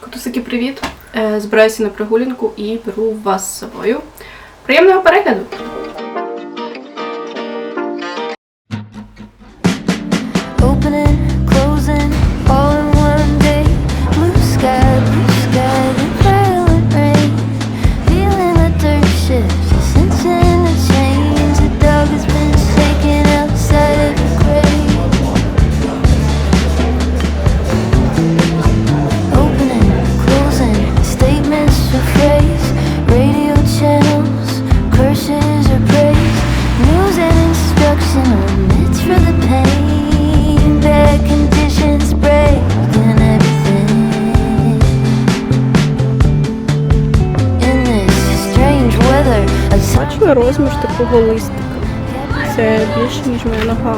Котусики, привіт! Е, Збираюся на прогулянку і беру вас з собою. Приємного перегляду! curses or praise. News and instruction omits for the pain. Bad conditions breaking everything. In this strange weather, a Бачили розмір такого листика. Це більше, ніж моя нога.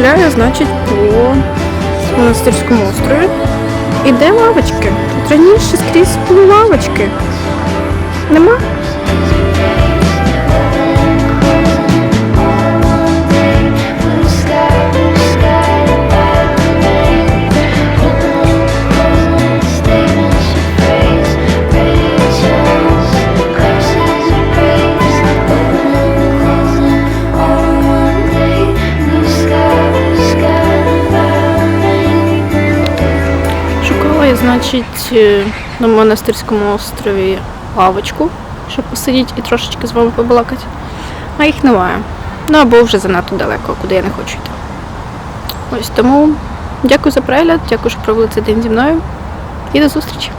Гуляю, значить, по монастирському острові. І де лавочки? Тут раніше скрізь були лавочки. Нема? Шукала значить, е, на монастирському острові лавочку, щоб посидіти і трошечки з вами побалакати. А їх немає. Ну або вже занадто далеко, куди я не хочу йти. Ось тому дякую за перегляд, дякую, що провели цей день зі мною. І до зустрічі!